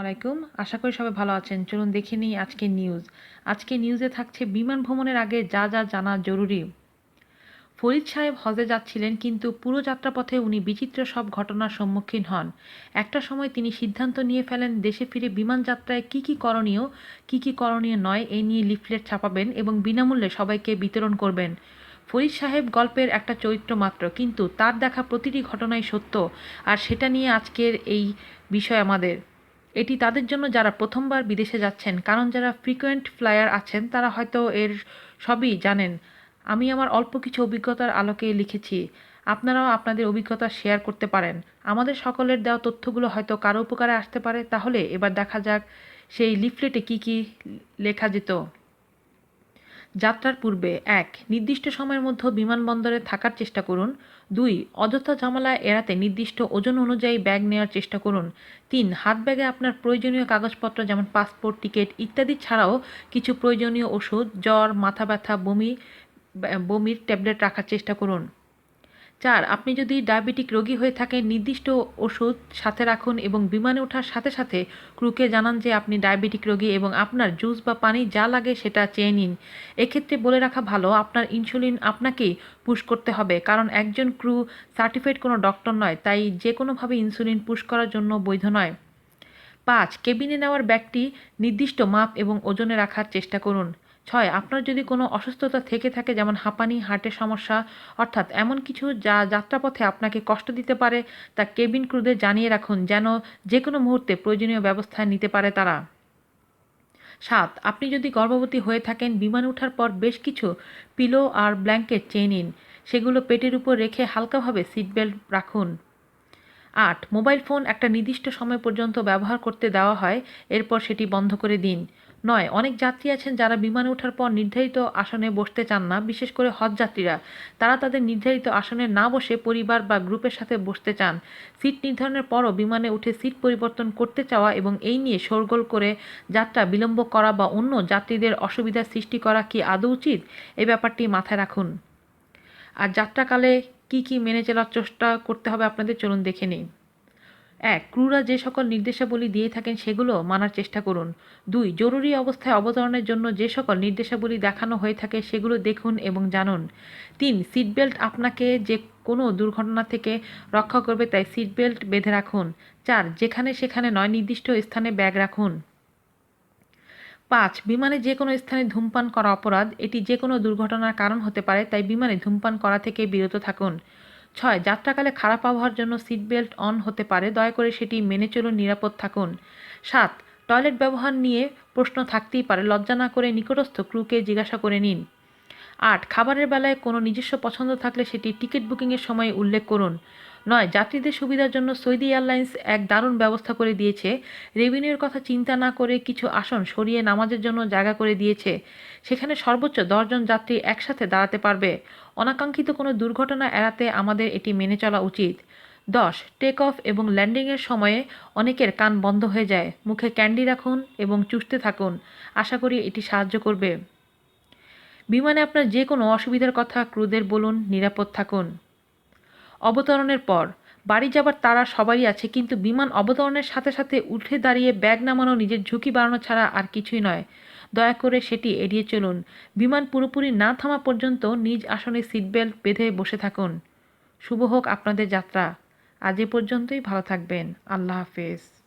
আলাইকুম। আশা করি সবাই ভালো আছেন। চলুন দেখে নিই আজকে নিউজ আজকে নিউজে থাকছে বিমান ভ্রমণের আগে যা যা জানা জরুরি। ফরিদ সাহেব হজে যাচ্ছিলেন, কিন্তু পুরো যাত্রাপথে উনি বিচিত্র সব ঘটনার সম্মুখীন হন। একটা সময় তিনি সিদ্ধান্ত নিয়ে ফেলেন, দেশে ফিরে বিমান যাত্রায় কী কী করণীয়, কী কী করণীয় নয় এই নিয়ে লিফলেট ছাপাবেন এবং বিনামূল্যে সবাইকে বিতরণ করবেন। ফরিদ সাহেব গল্পের একটা চরিত্র মাত্র, কিন্তু তার দেখা প্রতিটি ঘটনাই সত্য, আর সেটা নিয়ে আজকের এই বিষয় আমাদের। এটি তাদের জন্য যারা প্রথমবার বিদেশে যাচ্ছেন, কারণ যারা ফ্রিকোয়েন্ট ফ্লায়ার আছেন, তারা হয়তো এর সবই জানেন। আমি আমার অল্প কিছু অভিজ্ঞতার আলোকে লিখেছি। আপনারাও আপনাদের অভিজ্ঞতা শেয়ার করতে পারেন। আমাদের সকলের দেওয়া তথ্যগুলো হয়তো কারও উপকারে আসতে পারে। তাহলে এবার দেখা যাক সেই লিফলেটে কি কি লেখা যেত। যাত্রার পূর্বে এক, নির্দিষ্ট সময়ের মধ্যে বিমানবন্দরে থাকার চেষ্টা করুন। দুই, অযথা ঝামেলা এড়াতে নির্দিষ্ট ওজন অনুযায়ী ব্যাগ নেওয়ার চেষ্টা করুন। তিন হাত ব্যাগে আপনার প্রয়োজনীয় কাগজপত্র যেমন পাসপোর্ট, টিকিট ইত্যাদি ছাড়াও কিছু প্রয়োজনীয় ওষুধ, জ্বর মাথা ব্যথা বমি বমির ট্যাবলেট রাখার চেষ্টা করুন। চার, আপনি যদি ডায়াবেটিক রোগী হয়ে থাকেন, নির্দিষ্ট ওষুধ সাথে রাখুন এবং বিমানে ওঠার সাথে সাথে ক্রুকে জানান যে আপনি ডায়াবেটিক রোগী এবং আপনার জুস বা পানি যা লাগে সেটা চেয়ে নিন। এক্ষেত্রে বলে রাখা ভালো, আপনার ইনসুলিন আপনাকেই পুশ করতে হবে, কারণ একজন ক্রু সার্টিফাইড কোনো ডক্টর নয়, তাই যে কোনোভাবে ইনসুলিন পুশ করার জন্য বৈধ নয়। পাঁচ, কেবিনে নেওয়ার ব্যাগটি নির্দিষ্ট মাপ এবং ওজনে রাখার চেষ্টা করুন। ছয়, আপনার যদি কোনো অসুস্থতা থেকে থাকে, যেমন হাঁপানি, হার্টের সমস্যা, অর্থাৎ এমন কিছু যা যাত্রাপথে আপনাকে কষ্ট দিতে পারে, তা কেবিন ক্রুদের জানিয়ে রাখুন যেন যে কোনো মুহূর্তে প্রয়োজনীয় ব্যবস্থা নিতে পারে তারা। সাত, আপনি যদি গর্ভবতী হয়ে থাকেন, বিমান ওঠার পর বেশ কিছু পিলো আর ব্ল্যাঙ্কেট চেয়ে নিন। সেগুলো পেটের উপর রেখে হালকাভাবে সিট বেল্ট রাখুন। আট, মোবাইল ফোন একটা নির্দিষ্ট সময় পর্যন্ত ব্যবহার করতে দেওয়া হয়, এরপর সেটি বন্ধ করে দিন। নয়, অনেক যাত্রী আছেন যারা বিমানে ওঠার পর নির্ধারিত আসনে বসতে চান না, বিশেষ করে হজ যাত্রীরা। তারা তাদের নির্ধারিত আসনে না বসে পরিবার বা গ্রুপের সাথে বসতে চান। সিট নির্ধারণের পরও বিমানে উঠে সিট পরিবর্তন করতে চাওয়া এবং এই নিয়ে শোরগোল করে যাত্রা বিলম্ব করা বা অন্য যাত্রীদের অসুবিধার সৃষ্টি করা কি আদৌ উচিত? এই ব্যাপারটি মাথায় রাখুন। আর যাত্রাকালে কি কি মেনে চলার চেষ্টা করতে হবে আপনাদের চলুন দেখে নিই। এক, ক্রুরা যে সকল নির্দেশাবলী দিয়ে থাকেন সেগুলো মানার চেষ্টা করুন। দুই, জরুরি অবস্থায় অবতরণের জন্য যে সকল নির্দেশাবলী দেখানো হয়ে থাকে সেগুলো দেখুন এবং জানুন। তিন, সিটবেল্ট আপনাকে যে কোনো দুর্ঘটনা থেকে রক্ষা করবে তাই সিটবেল্ট বেঁধে রাখুন। চার, যেখানে সেখানে নয় নির্দিষ্ট স্থানে ব্যাগ রাখুন। পাঁচ, বিমানে যে কোনো স্থানে ধূমপান করা অপরাধ, এটি যে কোনো দুর্ঘটনার কারণ হতে পারে, তাই বিমানে ধূমপান করা থেকে বিরত থাকুন। ছয়, যাত্রাকালে খারাপ আবহাওয়ার জন্য সিট বেল্ট অন হতে পারে, দয়া করে সেটি মেনে চলুন, নিরাপদ থাকুন। সাত টয়লেট ব্যবহার নিয়ে প্রশ্ন থাকতেই পারে, লজ্জা না করে নিকটস্থ ক্রুকে জিজ্ঞাসা করে নিন। আট, খাবারের বেলায় কোনো নিজস্ব পছন্দ থাকলে সেটি টিকিট বুকিংয়ের সময় উল্লেখ করুন। নয়, যাত্রীদের সুবিধার জন্য সৌদি এয়ারলাইন্স এক দারুণ ব্যবস্থা করে দিয়েছে। রেভিনিউর কথা চিন্তা না করে কিছু আসন সরিয়ে নামাজের জন্য জায়গা করে দিয়েছে। সেখানে সর্বোচ্চ দশজন যাত্রী একসাথে দাঁড়াতে পারবে। অনাকাঙ্ক্ষিত কোনো দুর্ঘটনা এড়াতে আমাদের এটি মেনে চলা উচিত। দশ টেক অফ এবং ল্যান্ডিংয়ের সময়ে অনেকের কান বন্ধ হয়ে যায়। মুখে ক্যান্ডি রাখুন এবং চুষতে থাকুন। আশা করি এটি সাহায্য করবে। বিমানে আপনার যে কোনো অসুবিধার কথা ক্রুদের বলুন, নিরাপদ থাকুন। অবতরণের পর। বাড়ি যাবার তারা সবারই আছে, কিন্তু বিমান অবতরণের সাথে সাথে উঠে দাঁড়িয়ে ব্যাগ নামানো, নিজের ঝুঁকি বাড়ানো ছাড়া আর কিছুই নয়। দয়া করে সেটি এড়িয়ে চলুন। বিমান পুরোপুরি না থামা পর্যন্ত নিজ আসনে সিটবেল্ট বেঁধে বসে থাকুন। শুভ হোক আপনাদের যাত্রা। আজ এ পর্যন্তই ভালো থাকবেন। আল্লাহ হাফেজ।